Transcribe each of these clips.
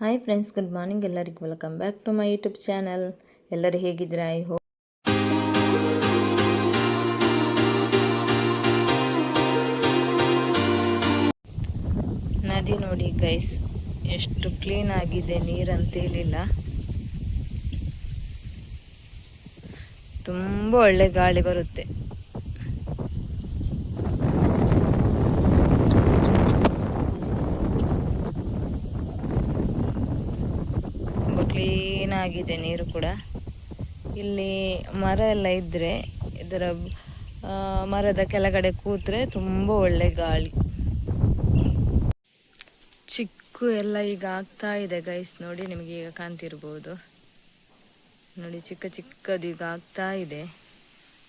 Hi friends good morning ಎಲ್ಲರಿಗೂ welcome back to my YouTube channel ಎಲ್ಲರೂ ಹೇಗಿದ್ರೆ I hope ನದಿ ನೋಡಿ ಗೈಸ್ ಎಷ್ಟು ಕ್ಲೀನ್ ಆಗಿದೆ ನೀರಂತೇಲಿಲ್ಲ ತುಂಬ ಒಳ್ಳೆ ಗಾಳಿ ಬರುತ್ತೆ ತುಂಬ ಕ್ಲೀನ್ ನೀರು ಕೂಡ? ಇಲ್ಲಿ ಮರ ಎಲ್ಲ ಇದರ ಆ, ಮರದ ಕೆಳಗಡೆ ಕೂತ್ರೆ ತುಂಬ ಒಳ್ಳೆ ಗಾಳಿ. ಚಿಕ್ಕು ಎಲ್ಲ ಈಗ ಆಗ್ತಾ ಇದೆ ಗೈಸ್ ನೋಡಿ ನಿಮಗೆ ಈಗ ಕಾಣ್ತಿರ್ಬೋದು. ನೋಡಿ ಚಿಕ್ಕ ಚಿಕ್ಕದು ಈಗ ಆಗ್ತಾ ಇದೆ.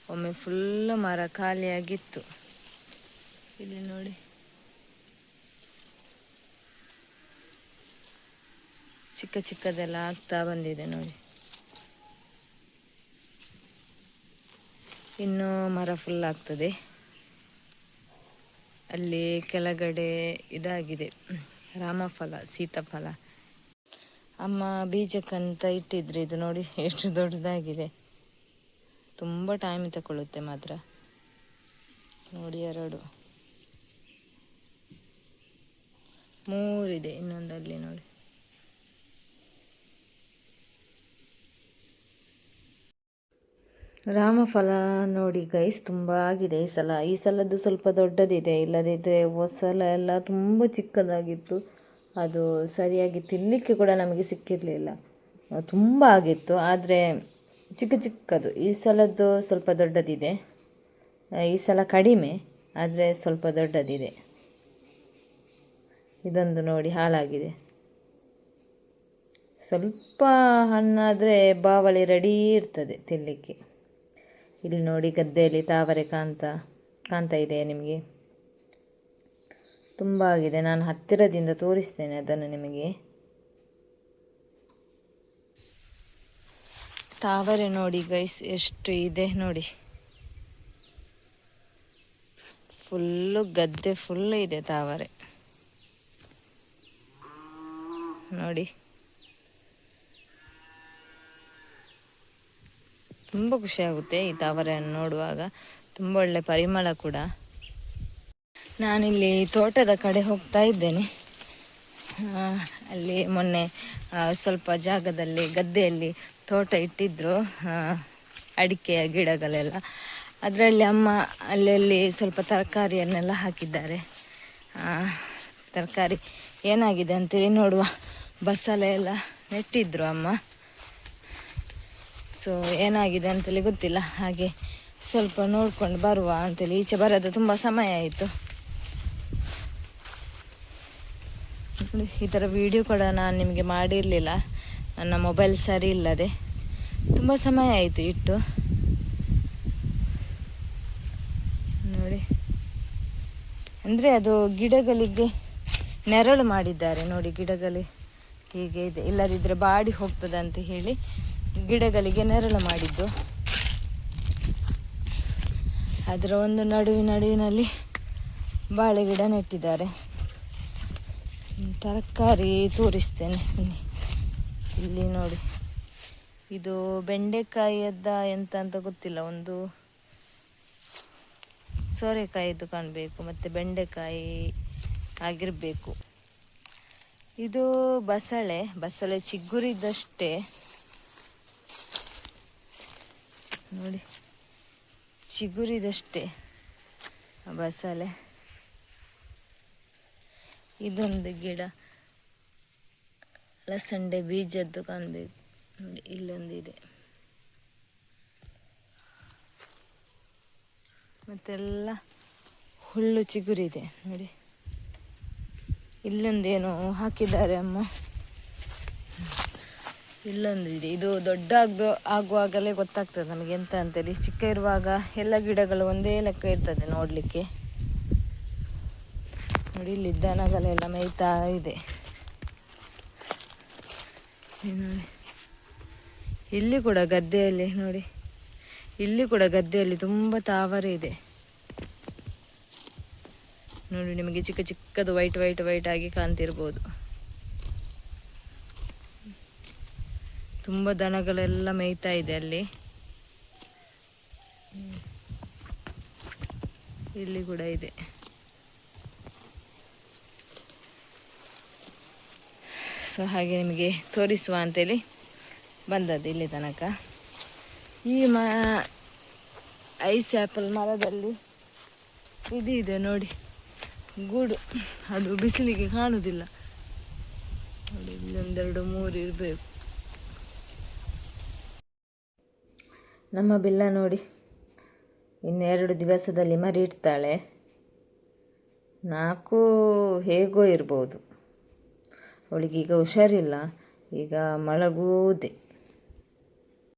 ಒಮ್ಮೆ ಫುಲ್ ಮರ ಖಾಲಿಯಾಗಿತ್ತು. ಇಲ್ಲಿ ನೋಡಿ. ಚಿಕ್ಕ ಚಿಕ್ಕದೆಲ್ಲ ಆಗ್ತಾ ಬಂದಿದೆ ನೋಡಿ. ಇನ್ನೂ ಮರ ಫುಲ್ ಆಗ್ತದೆ. ಅಲ್ಲಿ ಕೆಳಗಡೆ ಇದಾಗಿದೆ. ರಾಮಫಲ, ಸೀತಾಫಲ. ಅಮ್ಮ ಬೀಜಕ್ಕಂತ ಇಟ್ಟಿದ್ರೆ ಇದು ನೋಡಿ, ಎಷ್ಟು ದೊಡ್ಡದಾಗಿದೆ. ತುಂಬ ಟೈಮ್ ತಗೊಳ್ಳುತ್ತೆ ಮಾತ್ರ. ನೋಡಿ ಎರಡು. ಮೂರಿದೆ ಇನ್ನೊಂದಲ್ಲಿ ನೋಡಿ. ರಾಮಫಲ ನೋಡಿ ಗೈಸ್ ತುಂಬ ಆಗಿದೆ ಈ ಸಲ. ಈ ಸಲದ್ದು ಸ್ವಲ್ಪ ದೊಡ್ಡದಿದೆ ಇಲ್ಲದಿದ್ದರೆ ಹೊಸಲ ಎಲ್ಲ ತುಂಬ ಚಿಕ್ಕದಾಗಿತ್ತು. ಅದು ಸರಿಯಾಗಿ ತಿನ್ನಲಿಕ್ಕೆ ಕೂಡ ನಮಗೆ ಸಿಕ್ಕಿರಲಿಲ್ಲ. ತುಂಬ ಆಗಿತ್ತು, ಆದರೆ ಚಿಕ್ಕ ಚಿಕ್ಕದು. ಈ ಸಲದ್ದು ಸ್ವಲ್ಪ ದೊಡ್ಡದಿದೆ. ಈ ಸಲ ಕಡಿಮೆ, ಆದರೆ ಸ್ವಲ್ಪ ದೊಡ್ಡದಿದೆ. ಇದೊಂದು ನೋಡಿ ಹಾಳಾಗಿದೆ. ಸ್ವಲ್ಪ ಹಣ್ಣಾದರೆ ಬಾವಳಿ ರೆಡಿ ಇರ್ತದೆ ತಿನ್ನಲಿಕ್ಕೆ ಇಲ್ಲಿ ನೋಡಿ ಗದ್ದೆಯಲ್ಲಿ ತಾವರೆ ಕಾಂತ ಕಾಣ್ತಾ ಇದೆ ನಿಮಗೆ. ತುಂಬ ಆಗಿದೆ. ನಾನು ಹತ್ತಿರದಿಂದ ತೋರಿಸ್ತೇನೆ ಅದನ್ನು ನಿಮಗೆ. ತಾವರೆ ನೋಡಿ ಗೈಸ್, ಎಷ್ಟು ಇದೆ ನೋಡಿ. ಫುಲ್ಲು ಗದ್ದೆ ಫುಲ್ ಇದೆ ತಾವರೆ. ನೋಡಿ. ತುಂಬ ಖುಷಿಯಾಗುತ್ತೆ ಈ ತಾವರೆಯನ್ನು ನೋಡುವಾಗ. ತುಂಬ ಒಳ್ಳೆ ಪರಿಮಳ ಕೂಡ. ನಾನಿಲ್ಲಿ ತೋಟದ ಕಡೆ ಹೋಗ್ತಾ ಇದ್ದೇನೆ. ಅಲ್ಲಿ ಮೊನ್ನೆ ಸ್ವಲ್ಪ ಜಾಗದಲ್ಲಿ ಗದ್ದೆಯಲ್ಲಿ ತೋಟ ಇಟ್ಟಿದ್ರು ಆ, ಅಡಿಕೆಯ ಗಿಡಗಳೆಲ್ಲ. ಅದರಲ್ಲಿ ಅಮ್ಮ ಅಲ್ಲಲ್ಲಿ ಸ್ವಲ್ಪ ತರಕಾರಿಯನ್ನೆಲ್ಲ ಹಾಕಿದ್ದಾರೆ. ತರಕಾರಿ ಏನಾಗಿದೆ ಅಂತೇಳಿ ನೋಡುವ. ಬಸಳೆ ಎಲ್ಲ ನೆಟ್ಟಿದ್ರು ಅಮ್ಮ. ಸೊ ಏನಾಗಿದೆ ಅಂತೇಳಿ ಗೊತ್ತಿಲ್ಲ. ಹಾಗೆ ಸ್ವಲ್ಪ ನೋಡ್ಕೊಂಡು ಬರುವ ಅಂತೇಳಿ ಈಚೆ ಬರೋದು ತುಂಬ ಸಮಯ ಆಯಿತು. ಈ ಥರ ವಿಡಿಯೋ ಕೂಡ ನಾನು ನಿಮಗೆ ಮಾಡಿರಲಿಲ್ಲ. ನನ್ನ ಮೊಬೈಲ್ ಸರಿ ಇಲ್ಲದೆ. ತುಂಬ ಸಮಯ ಆಯಿತು ಇಟ್ಟು. ನೋಡಿ. ಅಂದರೆ ಅದು ಗಿಡಗಳಿಗೆ ನೆರಳು ಮಾಡಿದ್ದಾರೆ. ನೋಡಿ ಗಿಡಗಳಿಗೆ ಹೀಗೆ ಇದೆ. ಇಲ್ಲದಿದ್ದರೆ ಬಾಡಿ ಹೋಗ್ತದೆ ಅಂತ ಹೇಳಿ ಗಿಡಗಳಿಗೆ ನೆರಳು ಮಾಡಿದ್ದು. ಅದರ ಒಂದು ನಡುವಿನ ನಡುವಿನಲ್ಲಿ ಬಾಳೆ ಗಿಡ ನೆಟ್ಟಿದ್ದಾರೆ. ತರಕಾರಿ ತೋರಿಸ್ತೇನೆ. ಇಲ್ಲಿ ನೋಡಿ. ಇದು ಬೆಂಡೆಕಾಯಿಯದ್ದ ಎಂತ ಅಂತ ಗೊತ್ತಿಲ್ಲ. ಒಂದು ಸೋರೆಕಾಯಿದ್ದು ಕಾಣಬೇಕು, ಮತ್ತು ಬೆಂಡೆಕಾಯಿ ಆಗಿರಬೇಕು. ಇದು ಬಸಳೆ ಬಸಳೆ ಚಿಗುರಿದ್ದಷ್ಟೇ. ನೋಡಿ. ಚಿಗುರಿದಷ್ಟೇ ಆ ಬಸಳೆ. ಇದೊಂದು ಗಿಡ. ಅಲಸಂಡೆ ಬೀಜದ್ದು ಕಾಣಬೇಕು. ನೋಡಿ, ಇಲ್ಲೊಂದಿದೆ. ಮತ್ತೆಲ್ಲ ಹುಲ್ಲು ಚಿಗುರಿದೆ. ನೋಡಿ. ಇಲ್ಲೊಂದೇನೋ ಹಾಕಿದ್ದಾರೆ ಅಮ್ಮ. ಇಲ್ಲೊಂದು ಇದೆ ಇದು ದೊಡ್ಡ ಆಗೋ ಆಗುವಾಗಲೇ ಗೊತ್ತಾಗ್ತದೆ ನಮಗೆ ಎಂತ ಅಂತೇಳಿ. ಚಿಕ್ಕ ಇರುವಾಗ ಎಲ್ಲ ಗಿಡಗಳು ಒಂದೇ ಲೆಕ್ಕ ಇರ್ತದೆ ನೋಡಲಿಕ್ಕೆ. ನೋಡಿ, ಇಲ್ಲಿ ದನಗಳೆಲ್ಲ ಮೇಯ್ತಾ ಇದೆ. ಇಲ್ಲಿ ಕೂಡ ಗದ್ದೆಯಲ್ಲಿ, ನೋಡಿ, ಇಲ್ಲಿ ಕೂಡ ಗದ್ದೆಯಲ್ಲಿ ತುಂಬ ತಾವರೆ ಇದೆ. ನೋಡಿ, ನಿಮಗೆ ಚಿಕ್ಕ ಚಿಕ್ಕದು ವೈಟ್ ವೈಟ್ ವೈಟ್ ಆಗಿ ಕಾಣ್ತಿರ್ಬೋದು. ತುಂಬ ದನಗಳೆಲ್ಲ ಮೇಯ್ತಾ ಇದೆ ಅಲ್ಲಿ. ಇಲ್ಲಿ ಕೂಡ ಇದೆ. ಸೊ ಹಾಗೆ ನಿಮಗೆ ತೋರಿಸುವ ಅಂತೇಳಿ ಬಂದದ್ದು ಇಲ್ಲಿ ತನಕ. ಈ ಮ, ಐಸ್ ಆ್ಯಪಲ್ ಮರದಲ್ಲಿ ಇದು ಇದೆ ನೋಡಿ. ಗೂಡು. ಅದು ಬಿಸಿಲಿಗೆ ಕಾಣುವುದಿಲ್ಲ ನೋಡಿ, ಇಲ್ಲೊಂದೆರಡು ಮೂರು ಇರಬೇಕು. ನಮ್ಮ ಬಿಲ್ಲ ನೋಡಿ. ಇನ್ನೆರಡು ದಿವಸದಲ್ಲಿ ಮರಿ ಇಡ್ತಾಳೆ ನಾಲ್ಕು ಹೇಗೋ ಇರ್ಬೋದು. ಅವಳಿಗೆ ಈಗ ಹುಷಾರಿಲ್ಲ. ಈಗ ಮಲಗುವುದೇ.